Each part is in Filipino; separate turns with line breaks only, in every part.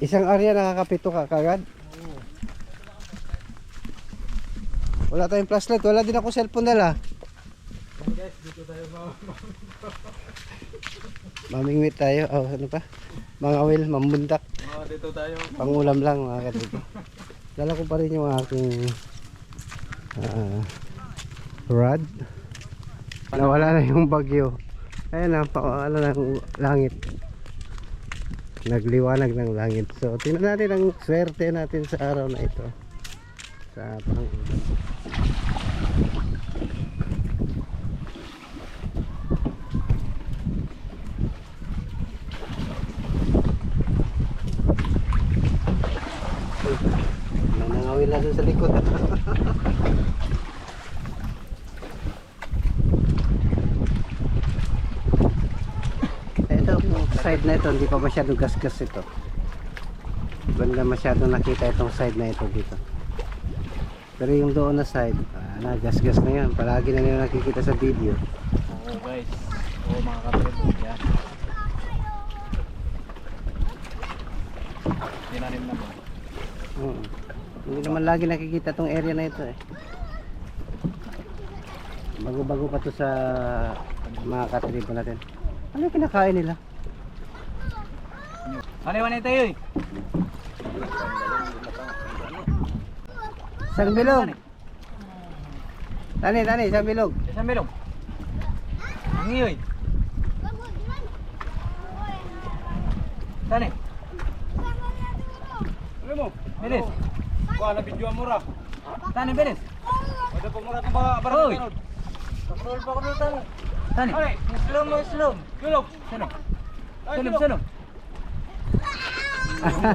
Isang area nakakapito ka kagad. Wala tayong flashlight. Wala din ako cellphone dala.
guys, dito tayo
Mamingwit tayo. Oh, ano pa? Mga will, mambundak.
mga dito tayo.
Pangulam lang mga katipo. Dala ko pa rin yung aking ah, rod. Nawala na yung bagyo. Ayun na, pa, ano ng langit. Nagliwanag ng langit. So, tingnan natin ang swerte natin sa araw na ito. Sa pangulam. May nangawil na dun sa likod. ito, yung side na ito, hindi pa masyadong gasgas ito. Banda masyadong nakita itong side na ito dito. Pero yung doon na side, ah, na gasgas na yan. Palagi na nila nakikita sa video.
Oo guys. Oo mga katrip. Yan. Tinanim naman.
Oo. Hindi naman lagi nakikita tong area na ito eh. Bago-bago pa to sa mga katribo natin. Ano yung kinakain nila?
Ano yung tayo eh?
Isang bilog. Tani, tani, isang bilog.
Isang bilog. Ang iyoy. Tani. Ano mo? Bilis. Kuha na video mo ra. Tani, bilis. Wala po mo ra itong barang Oy. Pakrol, pakrol, tani. Tani. Ay, slow mo, slow. Sulog. Sulog. Sulog, sulog. Tani,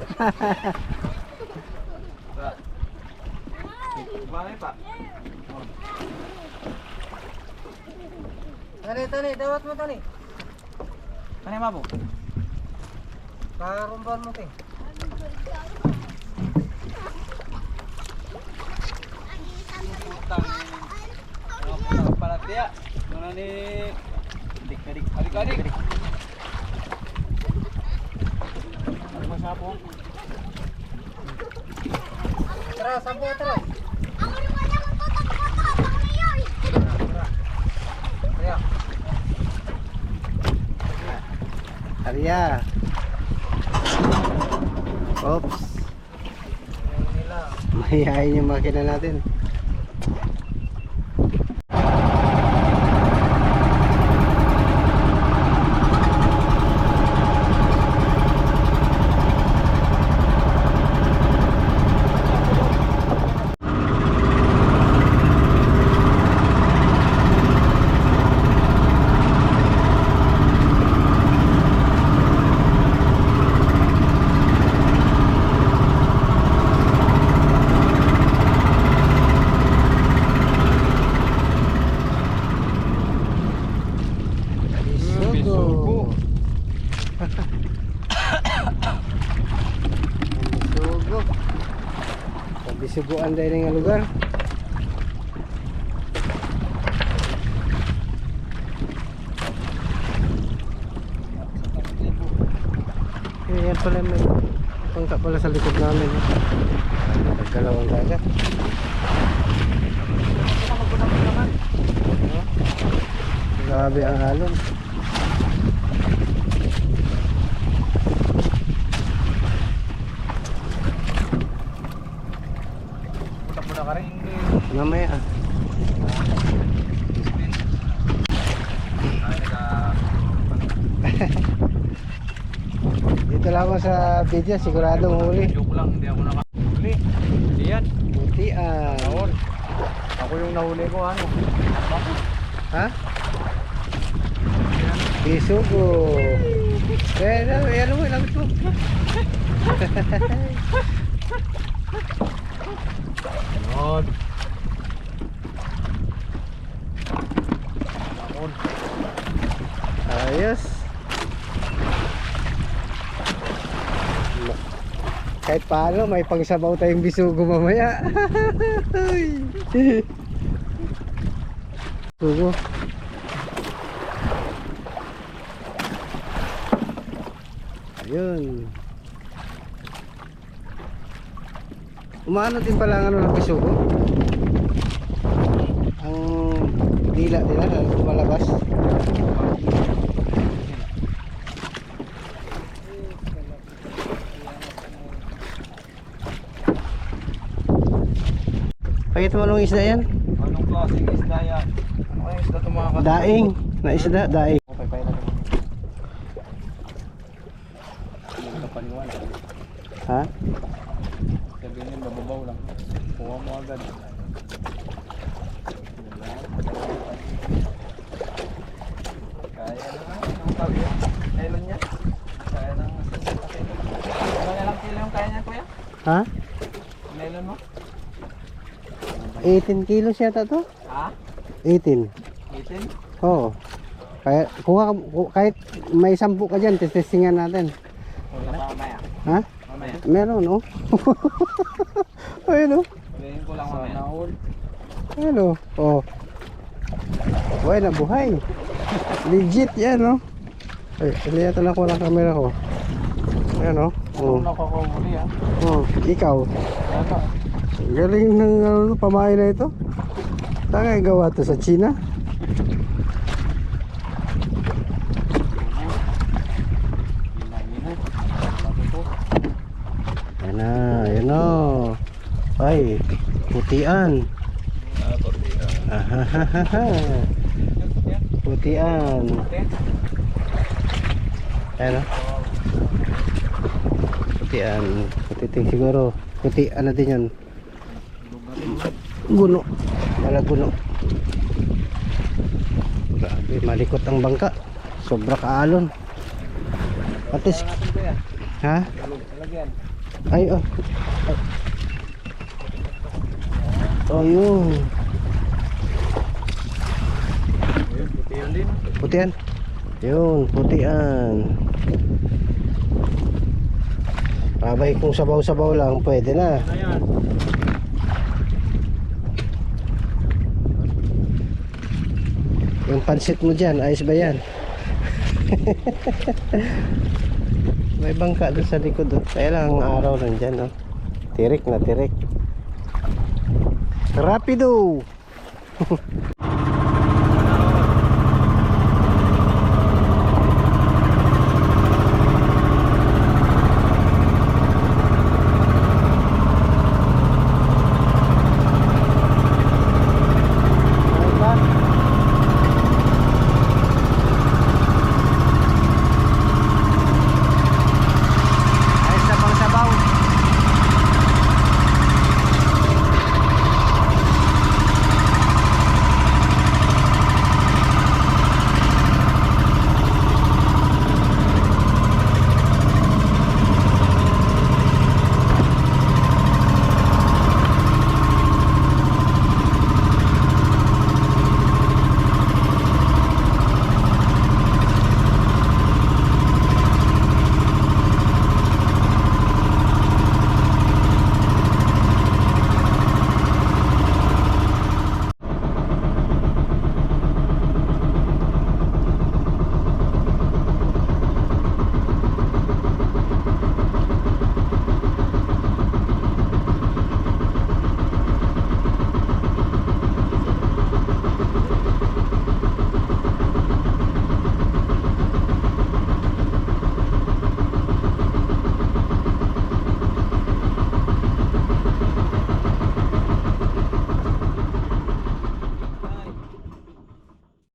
tani, dawat mo tani. Tani mabo. Karumban mo ting. Palatya. Mana ni dik dik adik adik. Ano masapo? Tara, sampo tara. Kaya.
Arya. Oops. Mahihayin yung makina natin. Bisugo. Bisugo. Bisuguan dahil nga lugar. Eh, yan pala may pangka pala sa likod namin. Nagkalawang dagat. Grabe ang alon.
Punta-punta ka rin.
Mamaya ah. Dito lang ako sa video, siguradong huli.
Joke lang, hindi ako nakahuli. Hindi yan.
Buti ah.
Ako yung nahuli ko, ano?
Ha? Bisugo. Eh, ano, eh, ano mo, ilapit mo.
Naon. Naon.
Ayos. Kahit paano, may pangsabaw tayong bisugo mamaya. Sugo. Ayun. Umano din pala ang ano ng bisugo. Ang dila nila na lumalabas. Nung isda yan?
Anong klaseng isda yan? Ano kaya isda ito mga?
Daing. Na isda, daing.
Okay, pa natin. Yung kapaniwan.
Ha?
Sabihin nyo, mababaw lang. Kuha mo agad. Kaya na. Ang tabi. Kailan niya? Kaya na. Na lang kilo yung kaya niya, kuya?
Ha?
Melon mo?
18 kilos yata to?
Ha?
18.
18?
Oo. Kaya, kuha ka, ku- kahit may 10 ka dyan, testingan natin.
Wala pa mamaya.
Ha?
Mamaya.
Meron, oh. Ayun, oh.
Sabihin ko lang mamaya.
Ayun, oh. Oh. Buhay na buhay. Legit yan, oh. Ay, hindi yata na ko ng camera ko. Ayan, oh. Oh.
Ano nakakahuli ah?
oh. Ikaw.
Ata.
Galing ng ano, pamahay na ito. Saan nga gawa to sa China? Ayan na, ayan na. Ay, putian. Putian. Ayan o. Putian. Putiting siguro. Puti, ano din yan? Guno. Wala guno. Grabe, malikot ang bangka. Sobra kaalon. Atis, ha? Ay, oh. Ay. Oh, yun.
Puti yun din.
Putian. Yun, putian. Abay, kung sabaw-sabaw lang, pwede na.
Ano yan?
Yung pansit mo dyan, ayos ba yan? May bangka doon sa likod. Oh. Kaya lang ang araw nandyan. Oh. Tirik na tirik. Rapido!